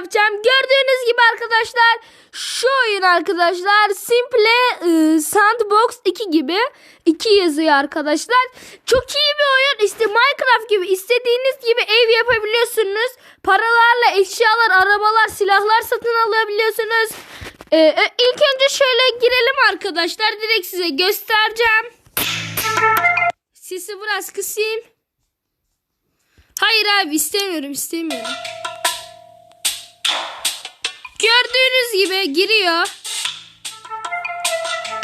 yapacağım. Gördüğünüz gibi arkadaşlar şu oyun arkadaşlar Simple e, Sandbox 2 gibi 2 yazıyor arkadaşlar. Çok iyi bir oyun. İşte Minecraft gibi istediğiniz gibi ev yapabiliyorsunuz. Paralarla eşyalar, arabalar, silahlar satın alabiliyorsunuz. E, e, ilk önce şöyle girelim arkadaşlar. Direkt size göstereceğim. Sesi biraz kısayım. Hayır abi istemiyorum istemiyorum. Gördüğünüz gibi giriyor.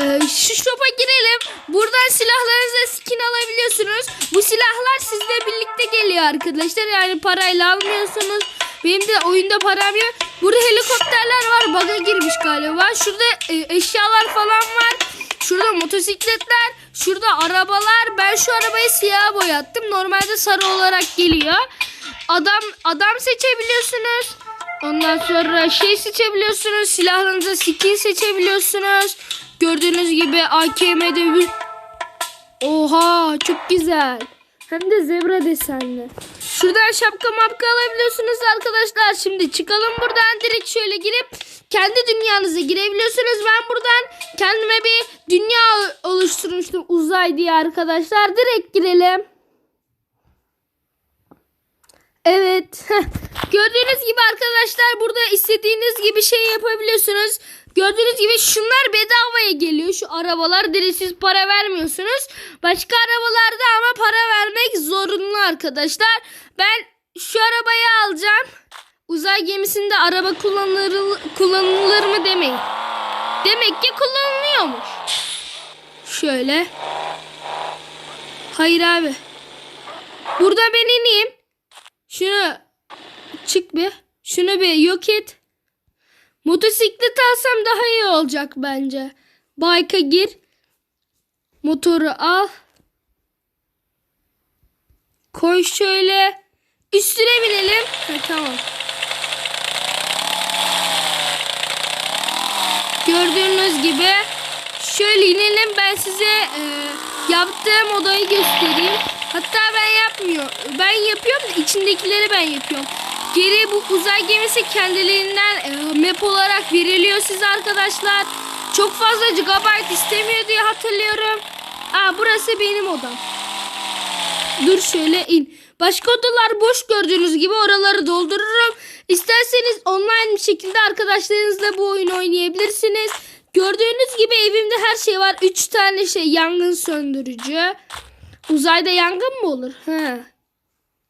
Ee, şu shop'a girelim. Buradan silahlarınıza skin alabiliyorsunuz. Bu silahlar sizle birlikte geliyor arkadaşlar. Yani parayla almıyorsunuz. Benim de oyunda param yok. Burada helikopterler var. Baga girmiş galiba. Şurada e, eşyalar falan var. Şurada motosikletler. Şurada arabalar. Ben şu arabayı siyah boyattım. Normalde sarı olarak geliyor. Adam adam seçebiliyorsunuz. Ondan sonra şey seçebiliyorsunuz. Silahlarınıza skin seçebiliyorsunuz. Gördüğünüz gibi AKM'de bir... Oha çok güzel. Hem de zebra desenli. Şuradan şapka mapka alabiliyorsunuz arkadaşlar. Şimdi çıkalım buradan direkt şöyle girip kendi dünyanıza girebiliyorsunuz. Ben buradan kendime bir dünya oluşturmuştum uzay diye arkadaşlar. Direkt girelim. Evet. Gördüğünüz gibi arkadaşlar burada istediğiniz gibi şey yapabiliyorsunuz. Gördüğünüz gibi şunlar bedavaya geliyor. Şu arabalar dirisiz para vermiyorsunuz. Başka arabalarda ama para vermek zorunlu arkadaşlar. Ben şu arabayı alacağım. Uzay gemisinde araba kullanılır, kullanılır mı demeyin. Demek ki kullanılıyormuş. Şöyle. Hayır abi. Burada ben ineyim. Şunu çık bir. Şunu bir yok et. Motosiklet alsam daha iyi olacak bence. Bike'a gir. Motoru al. Koy şöyle. Üstüne binelim. Ha, tamam. Gördüğünüz gibi şöyle inelim ben size e, yaptığım odayı göstereyim. Hatta ben yapmıyor. Ben yapıyorum da içindekileri ben yapıyorum. Geri bu uzay gemisi kendiliğinden e, map olarak veriliyor size arkadaşlar. Çok fazla gigabyte istemiyor diye hatırlıyorum. Aa burası benim odam. Dur şöyle in. Başka odalar boş gördüğünüz gibi oraları doldururum. İsterseniz online bir şekilde arkadaşlarınızla bu oyunu oynayabilirsiniz. Gördüğünüz gibi evimde her şey var. 3 tane şey yangın söndürücü. Uzayda yangın mı olur? He.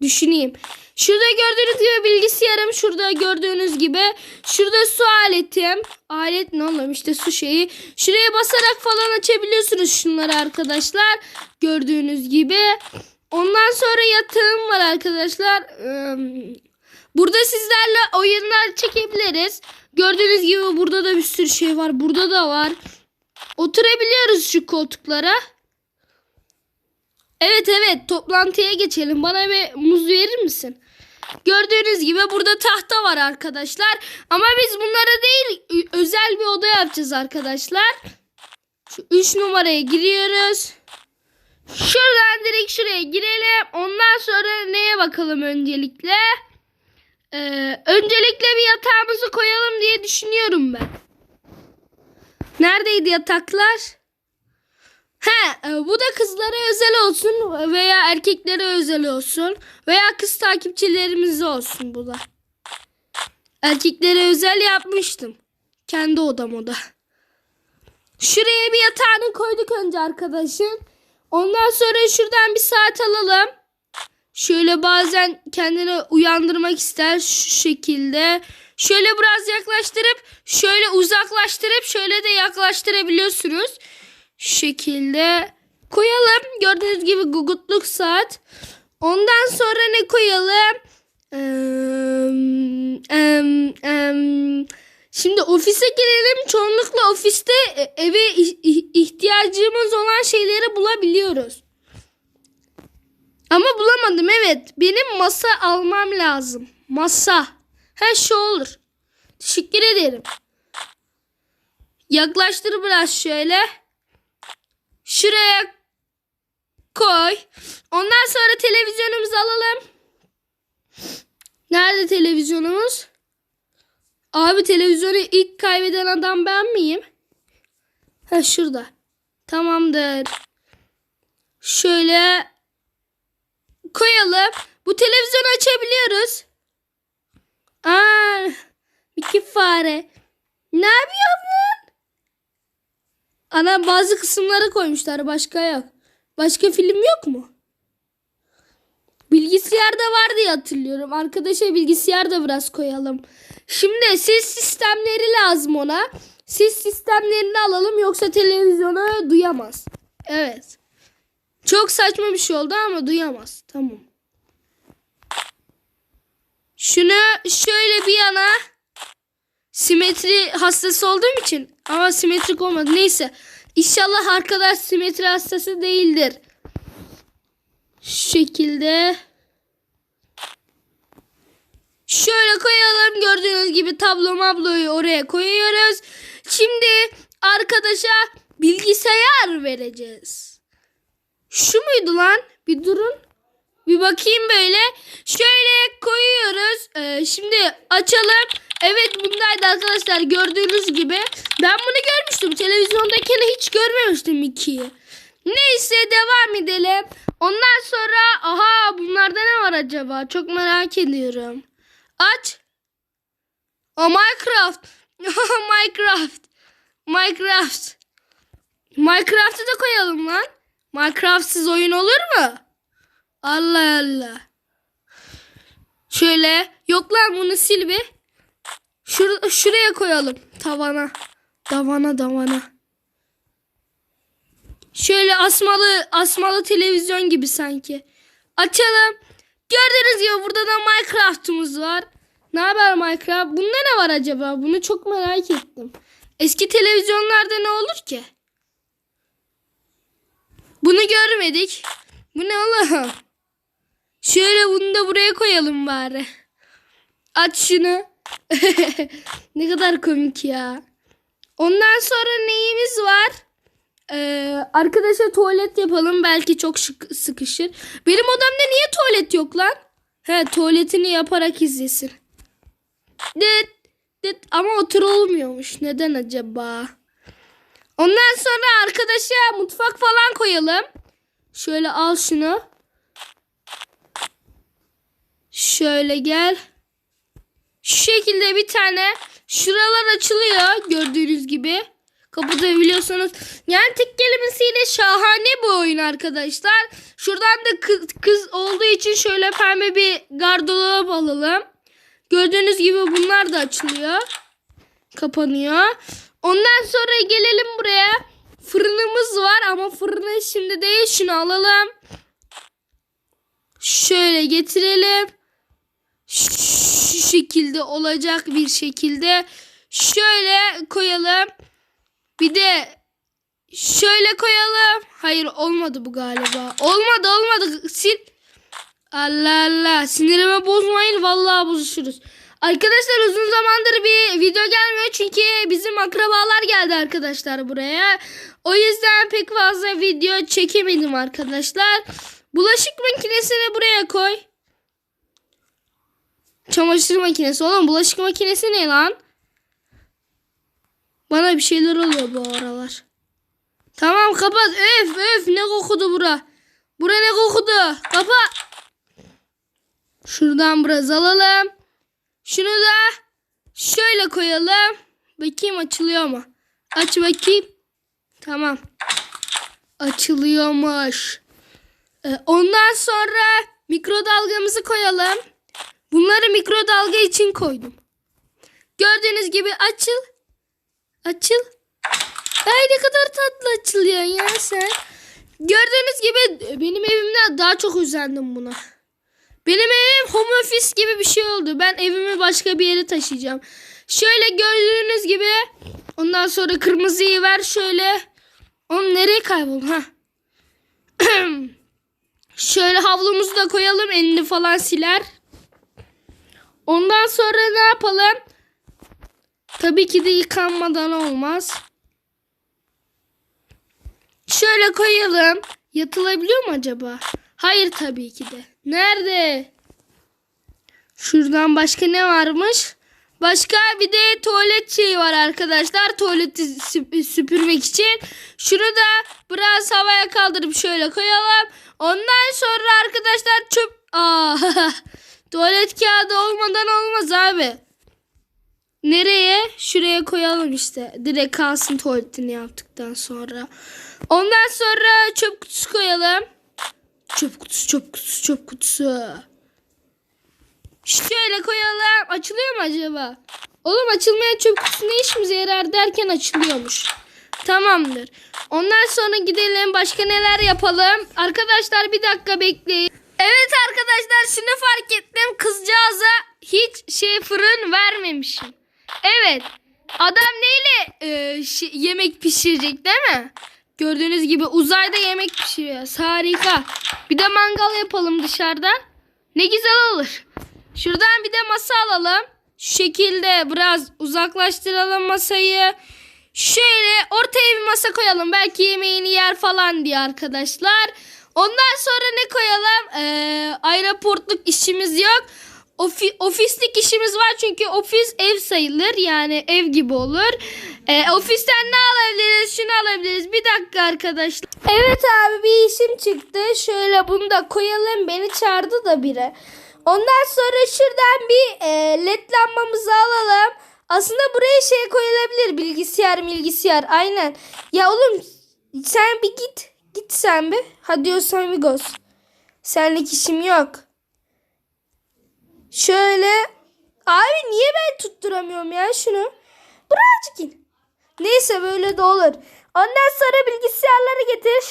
Düşüneyim. Şurada gördüğünüz gibi bilgisayarım. Şurada gördüğünüz gibi. Şurada su aletim. Alet ne oğlum işte su şeyi. Şuraya basarak falan açabiliyorsunuz şunları arkadaşlar. Gördüğünüz gibi. Ondan sonra yatağım var arkadaşlar. Burada sizlerle oyunlar çekebiliriz. Gördüğünüz gibi burada da bir sürü şey var. Burada da var. Oturabiliyoruz şu koltuklara. Evet evet toplantıya geçelim. Bana bir muz verir misin? Gördüğünüz gibi burada tahta var arkadaşlar. Ama biz bunlara değil özel bir oda yapacağız arkadaşlar. Şu 3 numaraya giriyoruz. Şuradan direkt şuraya girelim. Ondan sonra neye bakalım öncelikle? Ee, öncelikle bir yatağımızı koyalım diye düşünüyorum ben. Neredeydi yataklar? He, e, bu da kızlara özel olsun veya erkeklere özel olsun veya kız takipçilerimize olsun bu da. Erkeklere özel yapmıştım. Kendi odam o da. Şuraya bir yatağını koyduk önce arkadaşım. Ondan sonra şuradan bir saat alalım. Şöyle bazen kendini uyandırmak ister şu şekilde. Şöyle biraz yaklaştırıp şöyle uzaklaştırıp şöyle de yaklaştırabiliyorsunuz. Şekilde koyalım. Gördüğünüz gibi gugutluk saat. Ondan sonra ne koyalım? Ee, em, em, Şimdi ofise girelim. Çoğunlukla ofiste e, eve ihtiyacımız olan şeyleri bulabiliyoruz. Ama bulamadım evet. Benim masa almam lazım. Masa. Her şey olur. Teşekkür ederim. Yaklaştır biraz şöyle. Şuraya koy. Ondan sonra televizyonumuzu alalım. Nerede televizyonumuz? Abi televizyonu ilk kaybeden adam ben miyim? Ha şurada. Tamamdır. Şöyle koyalım. Bu televizyonu açabiliyoruz. Aa, iki fare. Ne yapıyorsun lan? Ana bazı kısımları koymuşlar başka yok. Başka film yok mu? Bilgisayarda var diye hatırlıyorum. Arkadaşa bilgisayar da biraz koyalım. Şimdi ses sistemleri lazım ona. Ses sistemlerini alalım yoksa televizyonu duyamaz. Evet. Çok saçma bir şey oldu ama duyamaz. Tamam. Şunu şöyle bir yana simetri hastası olduğum için ama simetrik olmadı. Neyse. İnşallah arkadaş simetri hastası değildir. Şu şekilde. Şöyle koyalım. Gördüğünüz gibi tablo mabloyu oraya koyuyoruz. Şimdi arkadaşa bilgisayar vereceğiz. Şu muydu lan? Bir durun. Bir bakayım böyle. Şöyle koyuyoruz. Ee, şimdi açalım. Evet bundaydı arkadaşlar gördüğünüz gibi. Ben bunu görmüştüm. Televizyondayken hiç görmemiştim ikiyi. Neyse devam edelim. Ondan sonra aha bunlarda ne var acaba? Çok merak ediyorum. Aç. O Minecraft. Minecraft. Minecraft. Minecraft'ı da koyalım lan. Minecraft'sız oyun olur mu? Allah Allah. Şöyle. Yok lan bunu sil bir. Şur şuraya koyalım. Tavana. Davana davana. Şöyle asmalı asmalı televizyon gibi sanki. Açalım. Gördüğünüz gibi burada da Minecraft'ımız var. Ne haber Minecraft? Bunda ne var acaba? Bunu çok merak ettim. Eski televizyonlarda ne olur ki? Bunu görmedik. Bu ne oğlum? Şöyle bunu da buraya koyalım bari. Aç şunu. ne kadar komik ya. Ondan sonra neyimiz var? Ee, arkadaşa tuvalet yapalım. Belki çok şık, sıkışır. Benim odamda niye tuvalet yok lan? He tuvaletini yaparak izlesin. Dit, dit. Ama otur olmuyormuş. Neden acaba? Ondan sonra arkadaşa mutfak falan koyalım. Şöyle al şunu. Şöyle gel. Şu şekilde bir tane şuralar açılıyor gördüğünüz gibi. Kapatabiliyorsunuz. Yani tek kelimesiyle şahane bu oyun arkadaşlar. Şuradan da kız, kız olduğu için şöyle pembe bir gardırop alalım. Gördüğünüz gibi bunlar da açılıyor. Kapanıyor. Ondan sonra gelelim buraya. Fırınımız var ama fırını şimdi değil şunu alalım. Şöyle getirelim. Şu şekilde olacak bir şekilde şöyle koyalım. Bir de şöyle koyalım. Hayır olmadı bu galiba. Olmadı olmadı. Sil. Allah Allah. Sinirimi bozmayın. Vallahi bozuşuruz. Arkadaşlar uzun zamandır bir video gelmiyor. Çünkü bizim akrabalar geldi arkadaşlar buraya. O yüzden pek fazla video çekemedim arkadaşlar. Bulaşık makinesini buraya koy. Çamaşır makinesi. Oğlum bulaşık makinesi ne lan? Bana bir şeyler oluyor bu aralar. Tamam kapat. Öf öf ne kokudu bura. Bura ne kokudu. Kapa. Şuradan biraz alalım. Şunu da şöyle koyalım. Bakayım açılıyor mu? Aç bakayım. Tamam. Açılıyormuş. Ee, ondan sonra mikrodalgamızı koyalım. Bunları mikrodalga için koydum. Gördüğünüz gibi açıl. Açıl. Ay ne kadar tatlı açılıyor ya sen. Gördüğünüz gibi benim evimden daha çok özendim buna. Benim evim home office gibi bir şey oldu. Ben evimi başka bir yere taşıyacağım. Şöyle gördüğünüz gibi ondan sonra kırmızıyı ver şöyle. Onu nereye kayboldu ha? şöyle havlumuzu da koyalım elini falan siler. Ondan sonra ne yapalım? Tabii ki de yıkanmadan olmaz. Şöyle koyalım. Yatılabiliyor mu acaba? Hayır tabii ki de. Nerede? Şuradan başka ne varmış? Başka bir de tuvalet şeyi var arkadaşlar. Tuvaleti sü- süpürmek için. Şunu da biraz havaya kaldırıp şöyle koyalım. Ondan sonra arkadaşlar çöp... Aa, tuvalet kağıdı olmadan olmaz abi. Nereye? Şuraya koyalım işte. Direkt kalsın tuvaletini yaptıktan sonra. Ondan sonra çöp kutusu koyalım. Çöp kutusu, çöp kutusu, çöp kutusu. Şöyle koyalım. Açılıyor mu acaba? Oğlum açılmayan çöp kutusu ne işimize yarar derken açılıyormuş. Tamamdır. Ondan sonra gidelim başka neler yapalım. Arkadaşlar bir dakika bekleyin. Evet arkadaşlar şunu fark ettim. Kızcağıza hiç şey fırın vermemişim. Evet. Adam neyle e, şi- yemek pişirecek değil mi? Gördüğünüz gibi uzayda yemek pişiriyor. Harika. Bir de mangal yapalım dışarıda. Ne güzel olur. Şuradan bir de masa alalım. Şu şekilde biraz uzaklaştıralım masayı. Şöyle ortaya bir masa koyalım. Belki yemeğini yer falan diye arkadaşlar. Ondan sonra ne koyalım? Ee, aeroportluk işimiz yok. Ofi- ofislik işimiz var çünkü ofis ev sayılır. Yani ev gibi olur. Ee, ofisten ne alabiliriz? Şunu alabiliriz. Bir dakika arkadaşlar. Evet abi bir işim çıktı. Şöyle bunu da koyalım. Beni çağırdı da biri. Ondan sonra şuradan bir e, led lambamızı alalım. Aslında buraya şey koyulabilir. Bilgisayar bilgisayar. Aynen. Ya oğlum sen bir git. Git sen bir. Hadi diyorsan amigos. Senlik işim yok. Şöyle. Abi niye ben tutturamıyorum ya şunu? Birazcık in. Neyse böyle de olur. Ondan sonra bilgisayarları getir.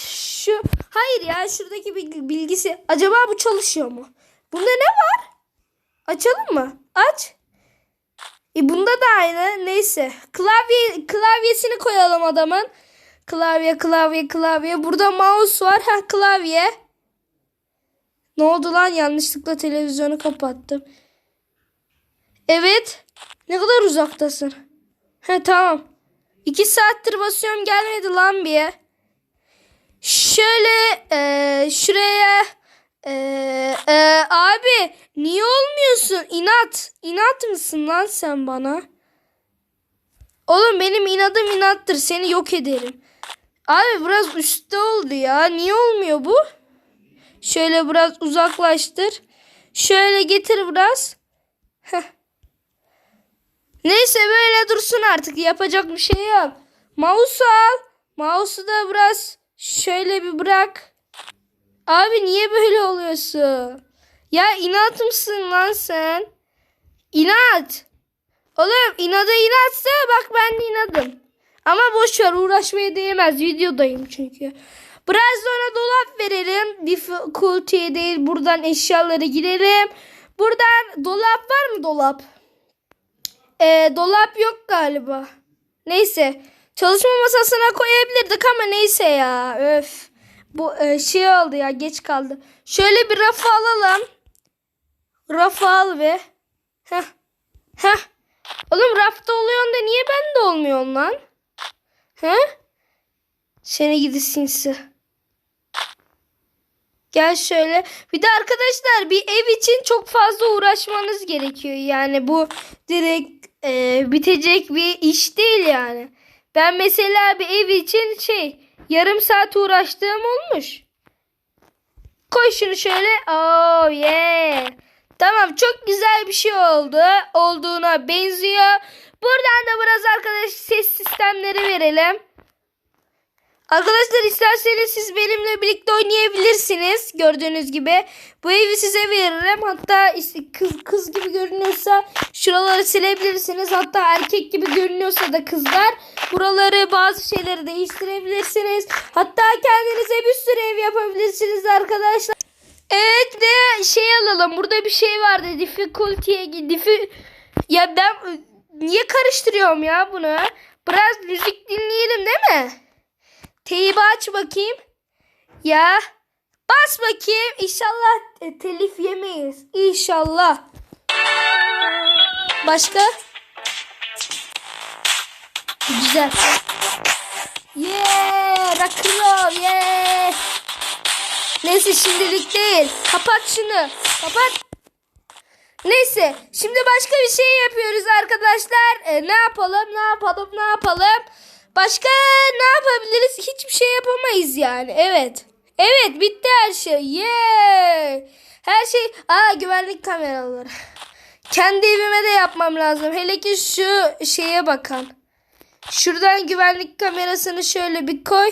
Şu Hayır ya şuradaki bilgi- bilgisi. Acaba bu çalışıyor mu? Bunda ne var? Açalım mı? Aç. E bunda da aynı. Neyse. Klavye klavyesini koyalım adamın. Klavye klavye klavye. Burada mouse var. Ha klavye. Ne oldu lan? Yanlışlıkla televizyonu kapattım. Evet. Ne kadar uzaktasın? He tamam. İki saattir basıyorum gelmedi lan bir. Şöyle eee, şuraya eee, eee, abi niye olmuyorsun? İnat. İnat mısın lan sen bana? Oğlum benim inadım inattır. Seni yok ederim. Abi biraz üstte oldu ya. Niye olmuyor bu? Şöyle biraz uzaklaştır. Şöyle getir biraz. Neyse böyle dursun artık. Yapacak bir şey yok. Mouse al. Mouse'u da biraz şöyle bir bırak. Abi niye böyle oluyorsun? Ya inat mısın lan sen? İnat. Oğlum inada inatsa bak ben de inadım. Ama boş uğraşmaya değmez. Videodayım çünkü. Biraz sonra dolap verelim. Difficulty değil. Buradan eşyaları girelim. Buradan dolap var mı dolap? Ee, dolap yok galiba. Neyse. Çalışma masasına koyabilirdik ama neyse ya. Öf. Bu e, şey oldu ya geç kaldı. Şöyle bir rafı alalım. Rafı al ve. Heh. Heh. Oğlum rafta oluyorsun da niye bende olmuyorsun lan? He? Seni gidi sinsi. Gel şöyle. Bir de arkadaşlar bir ev için çok fazla uğraşmanız gerekiyor. Yani bu direkt e, bitecek bir iş değil yani. Ben mesela bir ev için şey yarım saat uğraştığım olmuş. Koy şunu şöyle. Oh yeah. Tamam çok güzel bir şey oldu. Olduğuna benziyor. Buradan da biraz arkadaş ses sistemleri verelim. Arkadaşlar isterseniz siz benimle birlikte oynayabilirsiniz. Gördüğünüz gibi. Bu evi size veririm. Hatta is- kız, kız gibi görünüyorsa şuraları silebilirsiniz. Hatta erkek gibi görünüyorsa da kızlar. Buraları bazı şeyleri değiştirebilirsiniz. Hatta kendinize bir sürü ev yapabilirsiniz arkadaşlar. Evet de şey alalım. Burada bir şey vardı. Difficulty'ye diffi Ya ben niye karıştırıyorum ya bunu? Biraz müzik dinleyelim değil mi? Teybi aç bakayım. Ya. Bas bakayım. İnşallah e, telif yemeyiz. İnşallah. Başka? Güzel. Yeah. Rock'n'roll. Yeah. Neyse şimdilik değil. Kapat şunu. Kapat. Neyse şimdi başka bir şey arkadaşlar. E, ne yapalım ne yapalım ne yapalım. Başka ne yapabiliriz? Hiçbir şey yapamayız yani. Evet. Evet bitti her şey. Yeah. Her şey. Aa güvenlik kameraları. Kendi evime de yapmam lazım. Hele ki şu şeye bakan. Şuradan güvenlik kamerasını şöyle bir koy.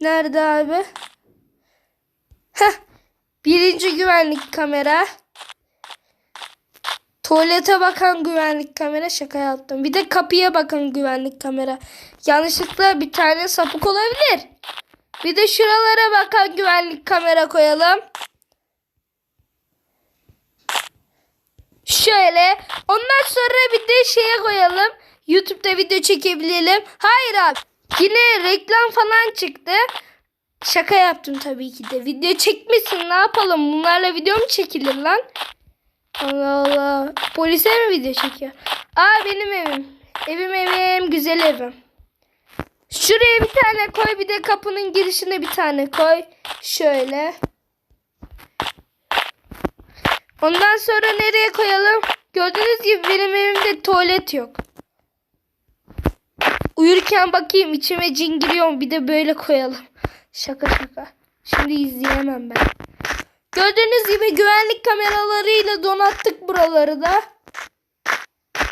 Nerede abi? Heh. Birinci güvenlik kamera. Tuvalete bakan güvenlik kamera şaka yaptım. Bir de kapıya bakan güvenlik kamera. Yanlışlıkla bir tane sapık olabilir. Bir de şuralara bakan güvenlik kamera koyalım. Şöyle. Ondan sonra bir de şeye koyalım. YouTube'da video çekebilelim. Hayır abi. Yine reklam falan çıktı. Şaka yaptım tabii ki de. Video çekmesin ne yapalım? Bunlarla video mu çekilir lan? Allah Allah. Polise mi video çekiyor? Aa benim evim. Evim evim. Güzel evim. Şuraya bir tane koy. Bir de kapının girişine bir tane koy. Şöyle. Ondan sonra nereye koyalım? Gördüğünüz gibi benim evimde tuvalet yok. Uyurken bakayım içime cin giriyor mu? Bir de böyle koyalım. Şaka şaka. Şimdi izleyemem ben. Gördüğünüz gibi güvenlik kameralarıyla donattık buraları da.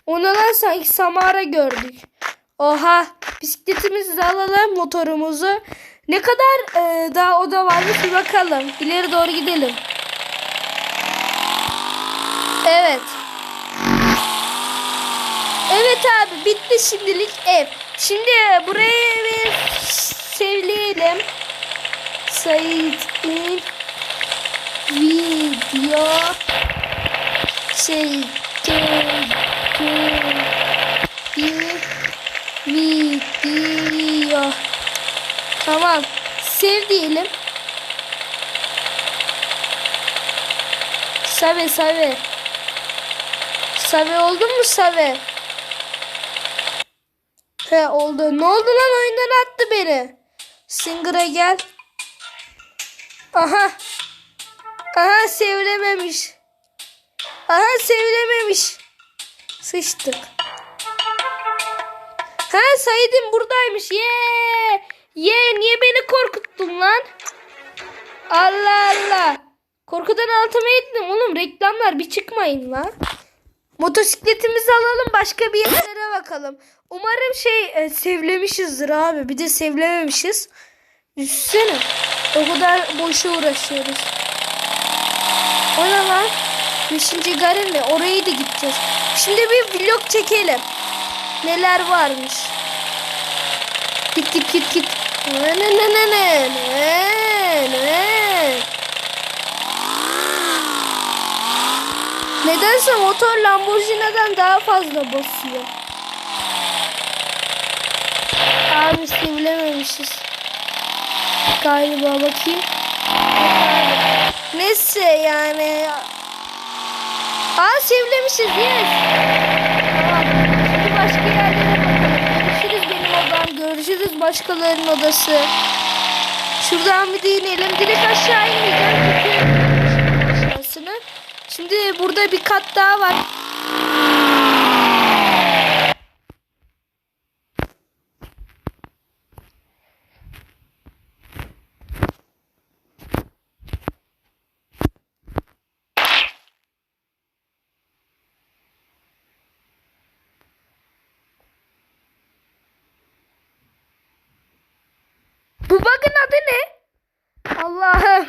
Ondan sanki Samara gördük. Oha bisikletimizi de alalım motorumuzu. Ne kadar e, daha oda varmış bir bakalım. İleri doğru gidelim. Evet. Evet abi bitti şimdilik ev. Şimdi buraya bir sevleyelim. Sait'in video çektiği video. Tamam. Sev diyelim. Save save. Save oldu mu save? He oldu. Ne oldu lan oyundan attı beni. Singer'a gel. Aha. Aha sevilememiş. Aha sevilememiş. Sıçtık. Ha Said'im buradaymış. Ye. Ye niye beni korkuttun lan? Allah Allah. Korkudan altıma ettim oğlum. Reklamlar bir çıkmayın lan. Motosikletimizi alalım başka bir yerlere bakalım. Umarım şey e, sevlemişizdir abi. Bir de sevlememişiz. Düşünsene. O kadar boşa uğraşıyoruz. O lan? Beşinci garille oraya da gideceğiz. Şimdi bir vlog çekelim. Neler varmış. Git git git git. Ne ne ne ne ne ne ne. Nedense motor Lamborghini'den daha fazla basıyor. Abi sevilememişiz. Galiba bakayım. Neyse yani. Aa sevlemişiz yes. Tamam. Şimdi başka yerlere bakalım. Görüşürüz benim odam. Görüşürüz başkalarının odası. Şuradan bir de inelim. Direkt aşağı inmeyeceğim. Çünkü. Şimdi burada bir kat daha var. Bu bug'ın adı ne? Allah'ım.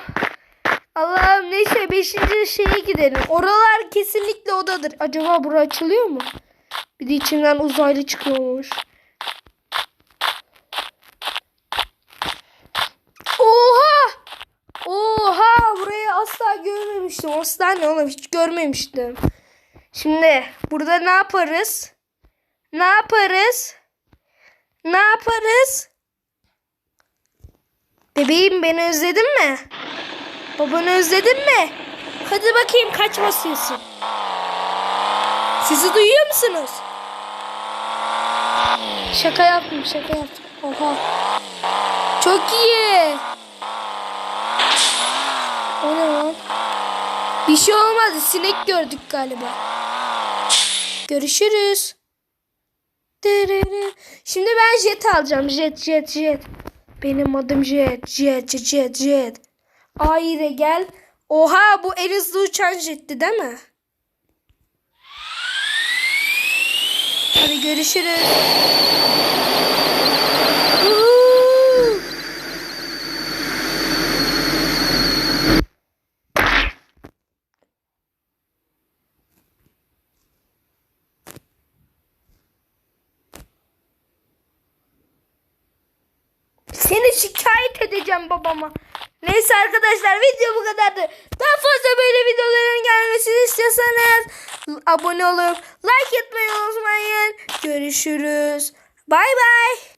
Allah'ım neyse 5. şeye gidelim. Oralar kesinlikle odadır. Acaba bura açılıyor mu? Bir de içinden uzaylı çıkıyormuş. Oha! Oha! Burayı asla görmemiştim. Asla ne oğlum hiç görmemiştim. Şimdi burada ne yaparız? Ne yaparız? Ne yaparız? Bebeğim beni özledin mi? Babanı özledin mi? Hadi bakayım kaç basıyorsun? Sizi duyuyor musunuz? Şaka yaptım şaka yaptım. Oha. Çok iyi. O ne lan? Bir şey olmadı. Sinek gördük galiba. Görüşürüz. Şimdi ben jet alacağım. Jet jet jet. Benim adım jet. Jet jet jet jet. Ayre gel. Oha bu en hızlı uçan jetti değil mi? Hadi görüşürüz. Arkadaşlar video bu kadardı. Daha fazla böyle videoların gelmesini istiyorsanız abone olup like etmeyi unutmayın. Görüşürüz. Bay bay.